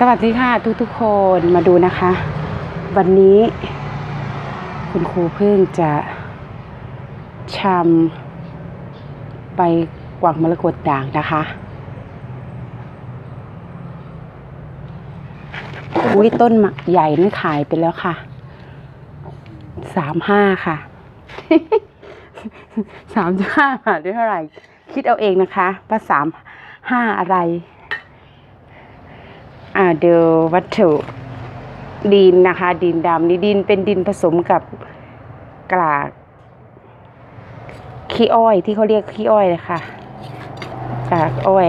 สวัสดีค่ะทุกทุกๆคนมาดูนะคะ วันนี้ คุณครูเพิ่งจะชำไปกวางมรกตด่างนะคะ อุ้ยต้นมะใหญ่นี่ขายไปแล้วค่ะสามห้าค่ะสามห้าหารด้วยเท่าไหร่ คิดเอาเองนะคะว่าสามห้าอะไร อ่าเดี๋ยววัตถุดินนะคะ ดินดำนี่ดินเป็นดินผสมกับกลากขี้อ้อยที่เขาเรียกขี้อ้อยเลยค่ะกากอ้อย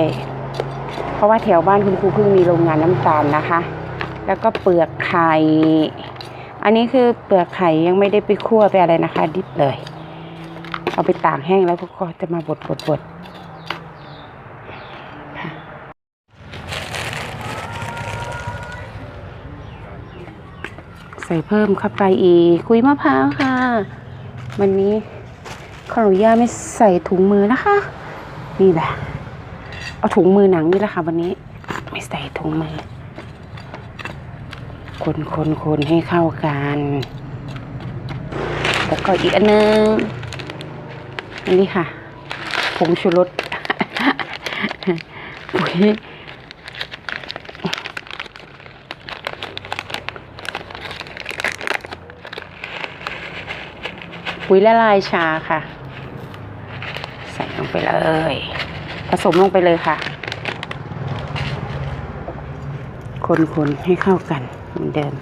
เพราะว่าแถวบ้านคุณครูเพิ่งมีโรงงานน้ำตาลนะคะ แล้วก็เปลือกไข่ อันนี้คือเปลือกไข่ยังไม่ได้ไปคั่วไปอะไรนะคะ ดิบเลย เอาไปตากแห้งแล้วก็จะมาบดบดบดค่ะ ใส่เพิ่มเข้าไปอีกคุยมะพร้าวค่ะ วันนี้ขออนุญาตไม่ใส่ถุงมือนะคะ นี่แหละ เอาถุงมือหนังนี่แหละค่ะ วันนี้ไม่ใส่ถุงมือ คนคนคนให้เข้ากันแล้วก็อีกอันนึงอันนี้ค่ะผงชูรสปุ๋ย ปุ๋ยละลายชาค่ะ ใส่ลงไปเลย ผสมลงไปเลยค่ะ คนๆให้เข้ากันเหมือนเดิม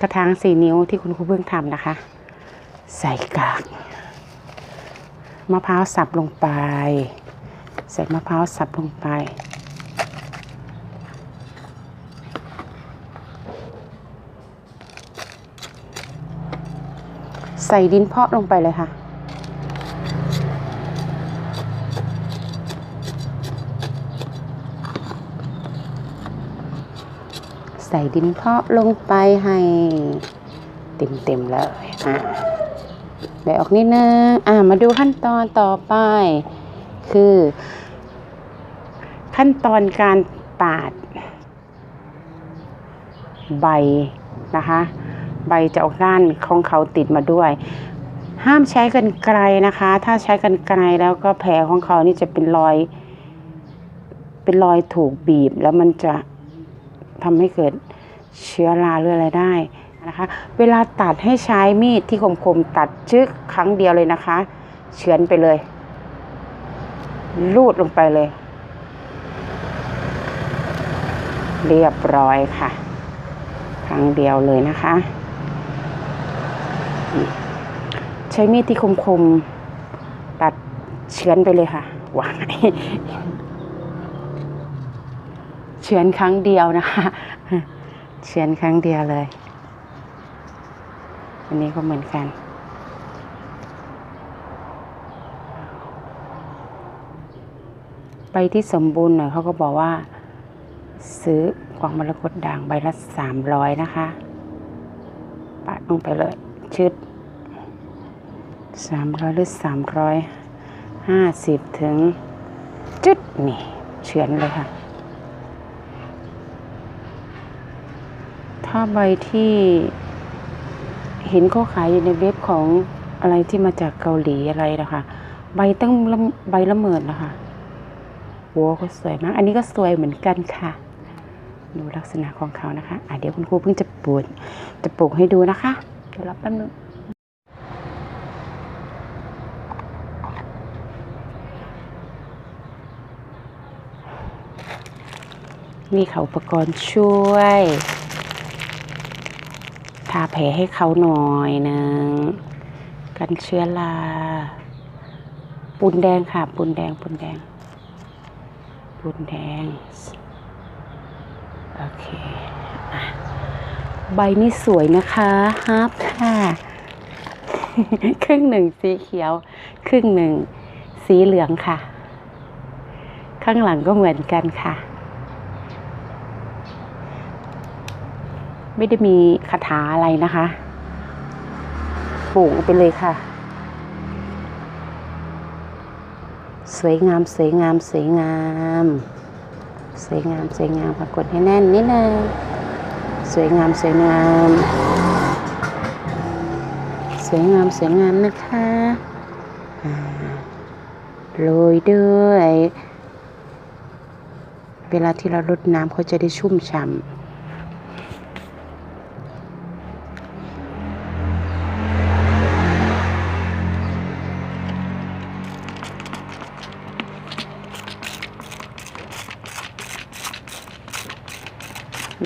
กระถางสี่นิ้วที่คุณครูเพิ่งทำนะคะ ใส่กากมะพร้าวสับลงไป ใส่มะพร้าวสับลงไป ใส่ดินเพาะลงไปเลยค่ะ ใส่ดินเพาะลงไปให้เต็มๆเลยอะแบะออกนิดนึงอะมาดูขั้นตอนต่อไป คือ ขั้นตอนการปาด ใบนะคะ ใบจะออกด้านของเขาติดมาด้วย ห้ามใช้กันไกลนะคะ ถ้าใช้กันไกลแล้วก็แผลของเขานี่จะเป็นรอย เป็นรอยถูกบีบแล้วมันจะ ทำให้เกิดเชื้อราหรืออะไรได้นะคะ เวลาตัดให้ใช้มีดที่คมๆตัดชึกครั้งเดียวเลยนะคะ เฉือนไปเลย ลูดลงไปเลย เรียบร้อยค่ะ ครั้งเดียวเลยนะคะ ใช้มีดที่คมๆตัดเฉือนไปเลยค่ะวาง เฉือนครั้งเดียวนะคะเฉือนครั้งเดียวเลย อันนี้ก็เหมือนกัน ใบที่สมบูรณ์หน่อยเขาก็บอกว่า ซื้อกวางมรกตด่างใบละสามร้อยนะคะปาดลงไปเลยชืดสามร้อยหรือสามร้อยห้าสิบถึงจุดนี่เฉือนเลยค่ะ ถ้าใบที่เห็นเขาขายอยู่ในเว็บของอะไรที่มาจากเกาหลีอะไรนะคะ ใบตั้งใบละหมื่นนะคะโว้ก็สวยมาก อันนี้ก็สวยเหมือนกันค่ะ ดูลักษณะของเขานะคะอะเดี๋ยวคุณครูเพิ่งจะปลูกจะปลูกให้ดูนะคะ เดี๋ยวรับแป๊บนึงนี่ค่ะอุปกรณ์ช่วย ทาแผลให้เขาหน่อยหนึ่งกันเชื้อราปูนแดงค่ะ ปูนแดง ปูนแดง ปูนแดง โอเคอะใบนี้สวยนะคะฮับค่ะ ครึ่งหนึ่งสีเขียว ครึ่งหนึ่งสีเหลืองค่ะ ข้างหลังก็เหมือนกันค่ะ ไม่ได้มีคาถาอะไรนะคะปลูกไปเลยค่ะ สวยงามสวยงามสวยงาม สวยงามสวยงามค่ะกดให้แน่นนิดนึงสวยงามสวยงาม สวยงามสวยงามนะคะโรยด้วย เวลาที่เรารดน้ำเขาจะได้ชุ่มฉ่ำ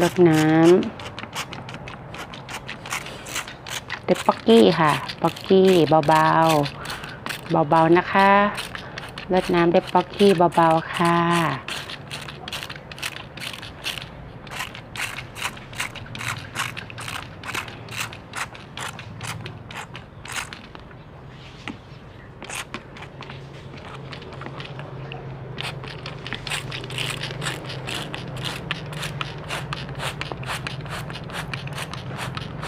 รดน้ำเด็ดป๊อกกี้ค่ะป๊อกกี้เบาๆเบาๆนะคะรดน้ำเด็ดป๊อกกี้เบาๆค่ะ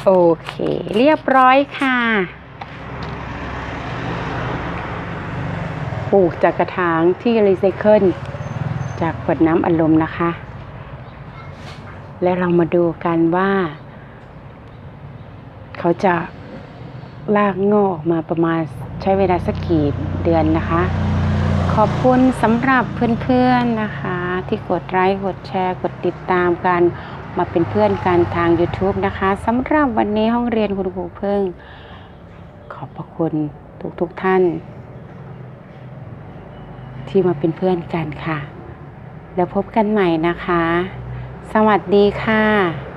โอเค เรียบร้อยค่ะปลูกจากกระถางที่รีไซเคิลจากขวดน้ำอัดลมนะคะ และเรามาดูกันว่า เขาจะลากงอกออกมาประมาณใช้เวลาสักกี่เดือนนะคะ ขอบคุณสำหรับเพื่อนๆนะคะ ที่กดไลค์กดแชร์ กดติดตามกัน มาเป็นเพื่อนกันทาง YouTube นะคะสำหรับวันนี้ห้องเรียนคุณครูเพิ่ง ขอบพระคุณทุกๆทท่าน ที่มาเป็นเพื่อนกันค่ะ แล้วพบกันใหม่นะคะ สวัสดีค่ะ